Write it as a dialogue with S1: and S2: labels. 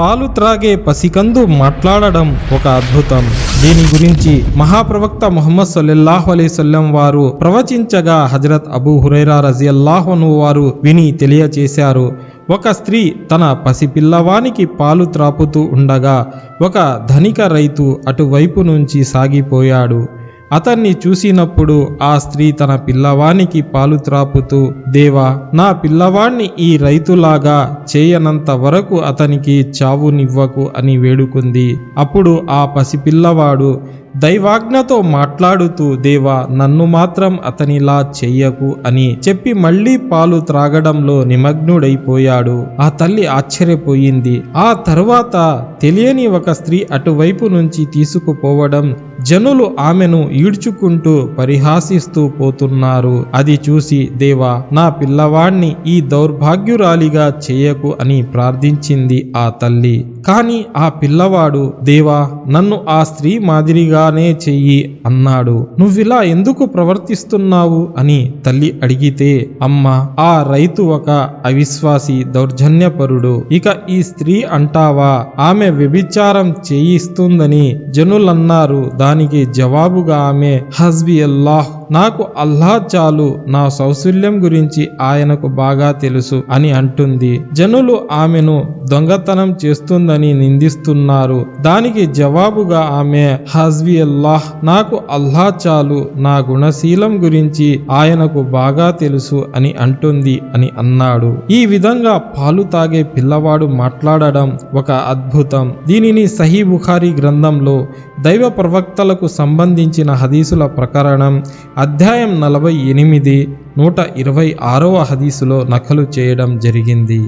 S1: పాలు త్రాగే పసికందు మాట్లాడడం ఒక అద్భుతం. దీని గురించి మహాప్రవక్త మొహమ్మద్ సల్లెల్లాహు అలైసల్లం వారు ప్రవచించగా హజరత్ అబూ హురైరా రజియల్లాహను వారు విని తెలియచేశారు. ఒక స్త్రీ తన పసిపిల్లవానికి పాలు త్రాపుతూ ఉండగా ఒక ధనిక రైతు అటువైపు నుంచి సాగిపోయాడు. అతన్ని చూసినప్పుడు ఆ స్త్రీ తన పిల్లవానికి పాలు త్రాపుతూ దేవా నా పిల్లవాణ్ణి ఈ రైతులాగా చేయనంత వరకు అతనికి చావునివ్వకు అని వేడుకుంది. అప్పుడు ఆ పసిపిల్లవాడు దైవాజ్ఞతో మాట్లాడుతూ దేవా నన్ను మాత్రం అతనిలా చెయ్యకు అని చెప్పి మళ్ళీ పాలు త్రాగడంలో నిమగ్నుడైపోయాడు. ఆ తల్లి ఆశ్చర్యపోయింది. ఆ తర్వాత తెలియని ఒక స్త్రీ అటువైపు నుంచి తీసుకుపోవడం జనులు ఆమెను ఈడ్చుకుంటూ పరిహాసిస్తూ పోతున్నారు. అది చూసి దేవా నా పిల్లవాణ్ణి ఈ దౌర్భాగ్యురాలిగా చేయకు అని ప్రార్థించింది ఆ తల్లి. కాని ఆ పిల్లవాడు దేవా నన్ను ఆ స్త్రీ మాదిరిగా ఇలానే చెయ్యి అన్నాడు. నువ్విలా ఎందుకు ప్రవర్తిస్తున్నావు? అని తల్లి అడిగితే అమ్మ ఆ రైతు ఒక అవిశ్వాసి దౌర్జన్యపరుడు. ఇక ఈ స్త్రీ అంటావా? ఆమె వ్యభిచారం చేయిస్తుందని జనులన్నారు. దానికి జవాబుగా ఆమె హస్బి అల్లాహ్ నాకు అల్లా చాలు నా సౌశల్యం గురించి ఆయనకు బాగా తెలుసు అని అంటుంది. జనులు ఆమెను దొంగతనం చేస్తుందని నిందిస్తున్నారు. దానికి జవాబుగా ఆమె హజ్వి అల్లాహ్ నాకు అల్లా చాలు నా గుణశీలం గురించి ఆయనకు బాగా తెలుసు అని అంటుంది అని అన్నాడు. ఈ విధంగా పాలు తాగే పిల్లవాడు మాట్లాడడం ఒక అద్భుతం. దీనిని సహీ బుఖారీ గ్రంథంలో దైవ ప్రవక్తలకు సంబంధించిన హదీసుల ప్రకరణం అధ్యాయం నలభై ఎనిమిది నూట ఇరవై ఆరవ హదీసులో నకలు చేయడం జరిగింది.